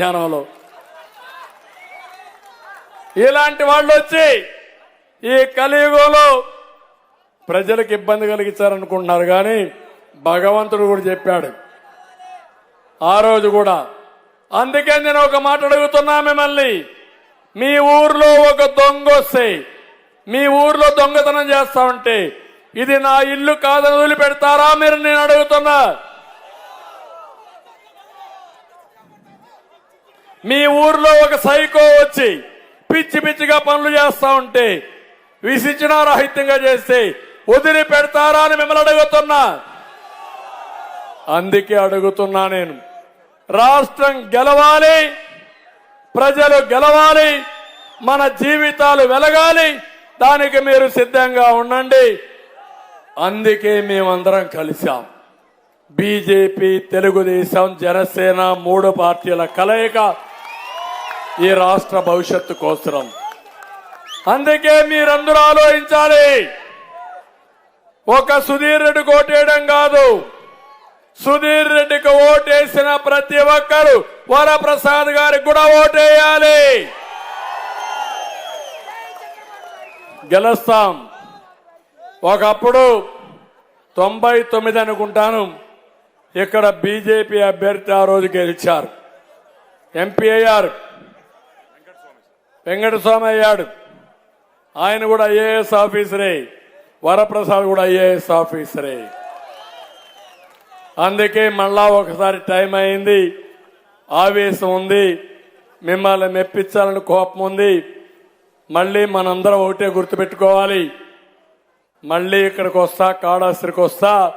ధ్యానంలో. ఇలాంటి వాళ్ళు వచ్చి ఈ కలియుగంలో ప్రజలకు ఇబ్బంది కలిగించారనుకుంటున్నారు కానీ భగవంతుడు కూడా చెప్పాడు. ఆ రోజు కూడా అందుకే నేను ఒక మాట అడుగుతున్నా మిమ్మల్ని. మీ ఊర్లో ఒక దొంగ వస్తే మీ ఊర్లో దొంగతనం చేస్తా ఉంటే ఇది నా ఇల్లు కాదని వదిలిపెడతారా మీరు? నేను అడుగుతున్నా. మీ ఊర్లో ఒక సైకో వచ్చి పిచ్చి పిచ్చిగా పనులు చేస్తా ఉంటే విసిచనా రాహిత్యంగా చేస్తే వదిలి పెడతారా అని మిమ్మల్ని అడుగుతున్నా. అందుకే అడుగుతున్నా నేను. రాష్ట్రం గెలవాలి ప్రజలు గెలవాలి మన జీవితాలు వెలగాలి దానికి మీరు సిద్ధంగా ఉండండి. అందుకే మేమందరం కలిశాం. బీజేపీ తెలుగుదేశం జనసేన మూడు పార్టీల కలయిక ఈ రాష్ట్ర భవిష్యత్తు కోసరం. అందుకే మీరందరూ ఆలోచించాలి. ఒక సుధీర్ రెడ్డి కోటేయడం కాదు. సుధీర్ రెడ్డికి ఓటేసిన ప్రతి ఒక్కరు వరప్రసాద్ గారికి కూడా ఓటేయాలి. గెలుస్తాం. ఒకప్పుడు తొంభై తొమ్మిది అనుకుంటాను. ఇక్కడ బీజేపీ అభ్యర్థి ఆ రోజు గెలిచారు. ఎంపీ అయ్యారు. వెంకటస్వామి అయ్యాడు. ఆయన కూడా ఐఏఎస్ ఆఫీసరే. వరప్రసాద్ కూడా ఐఏఎస్ ఆఫీసరే. అందుకే మళ్ళా ఒకసారి టైం అయింది. ఆవేశం ఉంది. మిమ్మల్ని మెప్పించాలని కోపం ఉంది. మళ్ళీ మనందరం ఒకటే గుర్తుపెట్టుకోవాలి. మళ్ళీ ఇక్కడికి వస్తా కాళాస్త్రికి వస్తా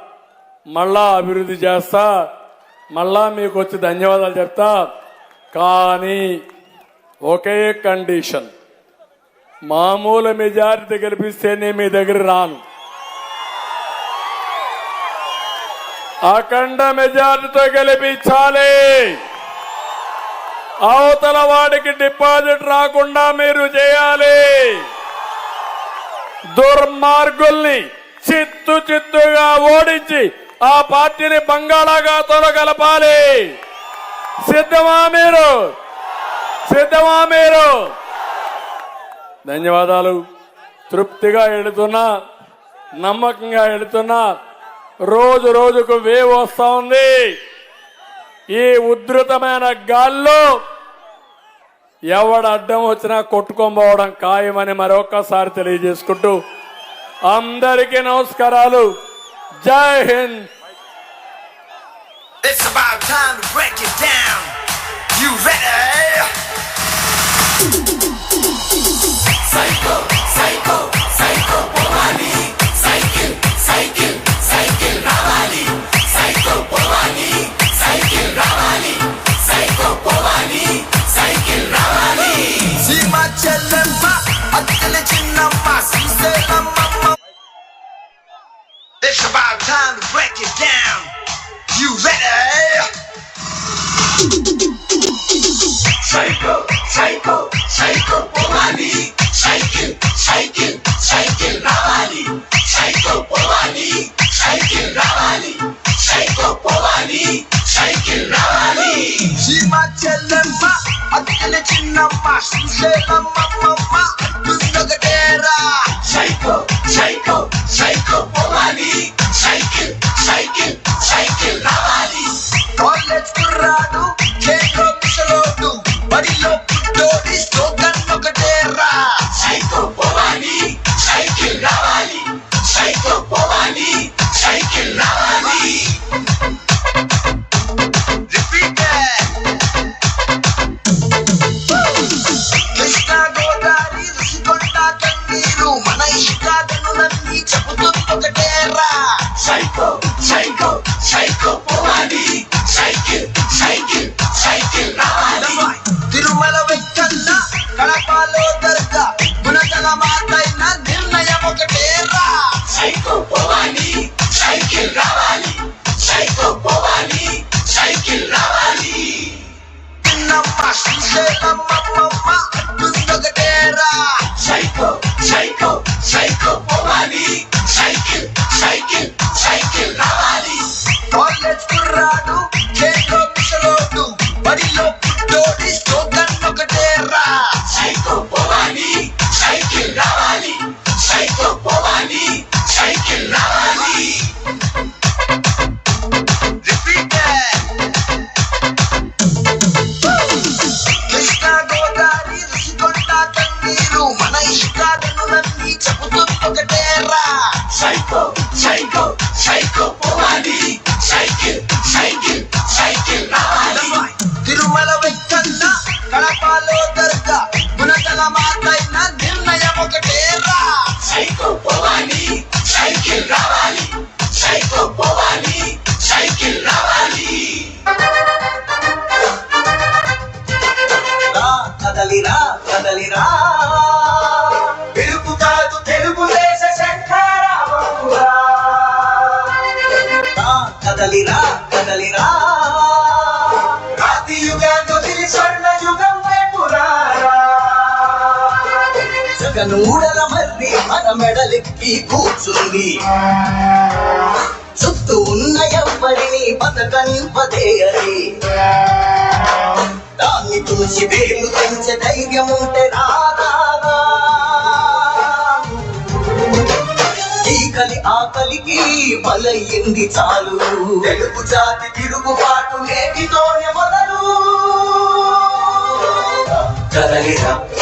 మళ్ళా అభివృద్ధి చేస్తా మళ్ళా మీకు వచ్చి ధన్యవాదాలు చెప్తా. కానీ ఒకే కండిషన్. మామూలు మెజారిటీ గెలిపిస్తేనే మీ దగ్గర రాను. అఖండ మెజారిటీతో గెలిపించాలి. అవతల వాడికి డిపాజిట్ రాకుండా మీరు చేయాలి. దుర్మార్గుల్ని చిత్తు చిత్తుగా ఓడించి ఆ పార్టీని బంగాళాఖాతంలో కలపాలి. సిద్ధమా మీరు? సిద్ధమా మీరు? ధన్యవాదాలు. తృప్తిగా ఎడుతున్నా నమ్మకంగా ఎడుతున్నా రోజు రోజుకు వేవ్ వస్తా ఉంది. ఈ ఉధృతమైన గాల్లో ఎవడు అడ్డం వచ్చినా కొట్టుకోబోవడం ఖాయమని మరొకసారి తెలియజేసుకుంటూ అందరికీ నమస్కారాలు. జై Hind. It's about time to break it down. You ready? Psycho, psycho, psycho Pomani. Psychic, psychic, psychic Ravani. Psycho Pomani Psychic Ravani. Psycho Pomani Psychic Ravani. Shima Chelemba Akele Chinama Shusela Mama Mama బడిలో పుట్టోడి slogan ఒకటేరా psycho పోవాలి cycle రావాలి psycho పోవాలి cycle రావాలి repeat Krishna Godavari Rushikonda కన్నీరు మన psycho psycho Gunadala మాతైన నిర్ణయం ఒకటేరా సైకో పోవాలి సైకిల్ రావాలి. సైకో పోవాలి సైకిల్ రావాలి. కదలిరా కదలిరా పిలుపు కాదు తెలుగుదేశ కదలిరా కదలిరా జగనూడల మర్రి మన మెడలెక్కి కూర్చుంది చుట్టూ ఉన్న ఎవ్వరిని బతకనివ్వదే అది దాన్ని చూసి వేలు పెంచే ధైర్యం ఉంటే రాదా ఈకలి ఆకలికి బలయ్యింది చాలు. తెలుగు జాతి తిరుగుబాటు నేటితోనే మొదలు. కదలిరా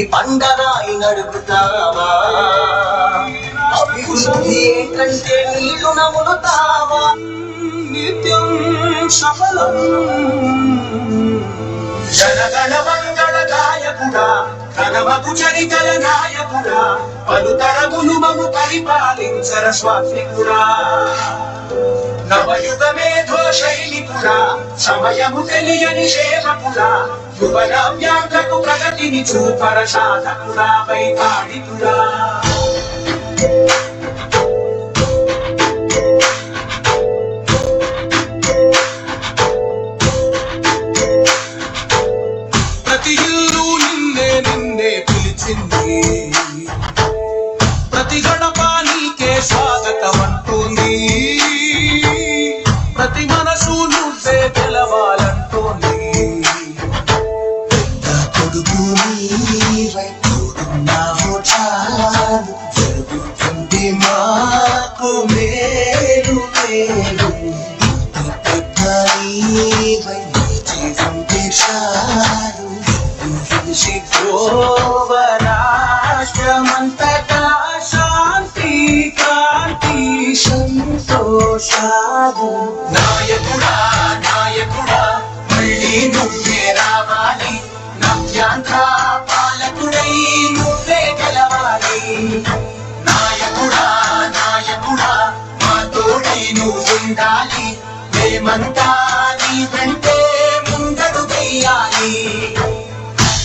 పండరాయి నడుపుతావా? అభివృద్ధి ఏంటంటే నీళ్ళు నములుతావా? నిత్యం సఫలం. జనగణ మంగళ గాయకుడా కనమకు చరితల నాయకుడా పలుతరములు మము పరిపాలించర స్వామికుడా నవయుగ మేధో శైలికుడా సమయము తెలియని సేవకులా యువనవ్యాంధ్రకు ప్రగతిని చూపర సాధకుడా వైతాళికుడా me right through the mouth. ఉండాలి మేమంతా నీ వెంటే ముందడు వేయాలి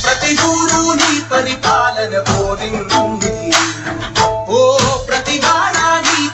ప్రతి ఊరు నీ పరిపాలన కోరింది